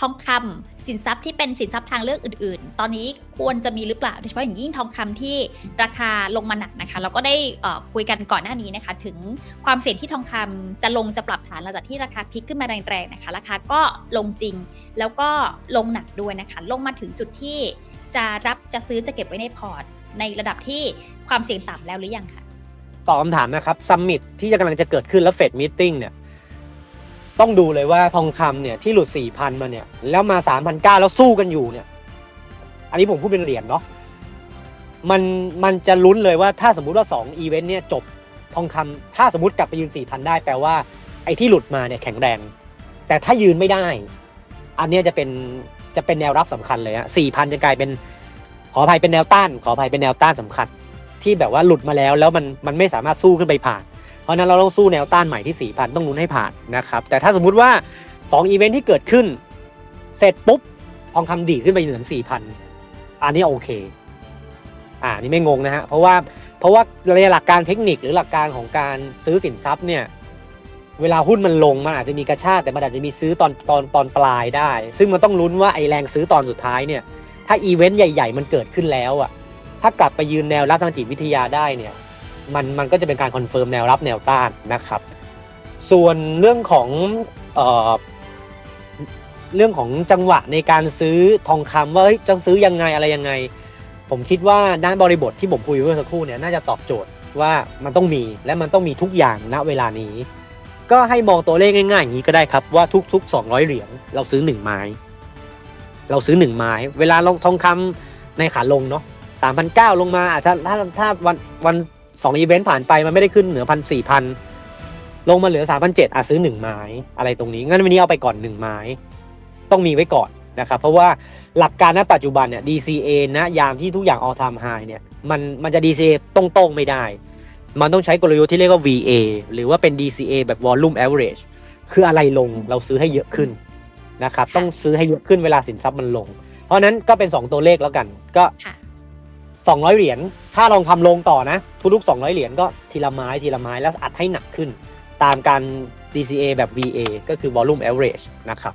ทองคำสินทรัพย์ที่เป็นสินทรัพย์ทางเลือกอื่น ๆ ตอนนี้ควรจะมีหรือเปล่าโดยเฉพาะอย่างยิ่งทองคำที่ราคาลงมาหนักนะคะ เราก็ได้คุยกันก่อนหน้านี้นะคะ ถึงความเสี่ยงที่ทองคำจะลงจะปรับฐานหลังจากที่ราคาพลิกขึ้นมาแรงๆนะคะ ราคาก็ลงจริง แล้วก็ลงหนักด้วยนะคะ ลงมาถึงจุดที่จะรับจะซื้อจะเก็บไว้ในพอร์ต ในระดับที่ความเสี่ยงต่ำแล้วหรือยังคะตอบคำถามนะครับซัมมิตที่กำลังจะเกิดขึ้นแล้วเฟดมิทติ้งเนี่ย ต้องดูเลยว่าทองคำเนี่ยที่หลุด 4,000 มาเนี่ย แล้วมา 3,900 แล้วสู้กันอยู่เนี่ย อันนี้ผมพูดเป็นเหรียญเนาะมันมันจะลุ้นเลยว่าถ้าสมมุติว่า 2 อีเวนต์เนี่ยจบทองคำถ้าสมมติกลับไปยืน 4,000 ได้แปลว่าไอ้ที่หลุดมาเนี่ยแข็งแรง แต่ถ้ายืนไม่ได้ อันนี้จะเป็นจะเป็นแนวรับสำคัญเลยฮะ4,000 จะกลายเป็นขออภัยเป็นแนวต้าน ขออภัยเป็นแนวต้านสำคัญ ที่แบบว่าหลุดมาแล้วแล้วมันมันไม่สามารถสู้ขึ้นไปผ่าน เพราะนั้นเราต้องสู้แนวต้านใหม่ที่ 4,000 ต้องลุ้นให้ผ่านนะครับ แต่ถ้าสมมุติว่า 2 อีเวนท์ที่เกิดขึ้น เสร็จปุ๊บ ทองคำดีขึ้นไปเหนือ4,000 อันนี้โอเค อ่านี่ไม่งงนะฮะ เพราะว่าเพราะว่าในหลักการเทคนิคหรือหลักการของการซื้อสินทรัพย์เนี่ยเวลาหุ้นมันลงมันอาจจะมีกระชากแต่มันอาจจะมีซื้อตอนตอนตอนปลายได้ ซึ่งมันต้องลุ้นว่าไอแรงซื้อตอนสุดท้ายเนี่ยถ้าอีเวนต์ใหญ่ ๆ มันเกิดขึ้นแล้วอะถ้ากลับไปยืนแนวรับทางจิตวิทยาได้เนี่ย มันมันก็จะเป็นการคอนเฟิร์มแนวรับแนวต้านนะครับ ส่วนเรื่องของเอ่อเรื่องของจังหวะในการซื้อทองคำว่าเฮ้ยจะซื้อยังไงอะไรยังไง ผมคิดว่าด้านบริบทที่ผมคุยเมื่อสักครู่เนี่ยน่าจะตอบโจทย์ว่ามันต้องมีและมันต้องมีทุกอย่างณเวลานี้ ก็ให้มองตัวเลขง่ายๆอย่างนี้ก็ได้ครับว่าทุกๆ 200 เหรียญเราซื้อ 1 ไม้ เราซื้อ 1 ไม้ เวลาลงทองคำในขาลงเนาะ3,900ลงมาอาจจะถ้าถ้าวันวัน สองอีเวนต์ผ่านไปมันไม่ได้ขึ้นเหนือพันสี่พันลงมาเหลือ3,700อาจซื้อ1ไม้อะไรตรงนี้ งั้นวันนี้เอาไปก่อน1ไม้ ต้องมีไว้ก่อนนะครับ เพราะว่าหลักการณปัจจุบันเนี่ย DCA นะยามที่ทุกอย่าง all time high เนี่ยมันมันจะ DCA ตรงๆไม่ได้ มันต้องใช้กลยุทธ์ที่เรียกว่า VA หรือว่าเป็น DCA แบบ volume average คืออะไรลงเราซื้อให้เยอะขึ้นนะครับ ต้องซื้อให้เยอะขึ้นเวลาสินทรัพย์มันลง เพราะนั้นก็เป็น 2 ตัวเลขแล้วกัน ก็ 200 เหรียญ ถ้าลองทำลงต่อนะ ทุกๆ 200 เหรียญก็ทีละไม้ทีละไม้แล้วอัดให้หนักขึ้น ตามการ DCA แบบ VA ก็คือ volume average นะครับ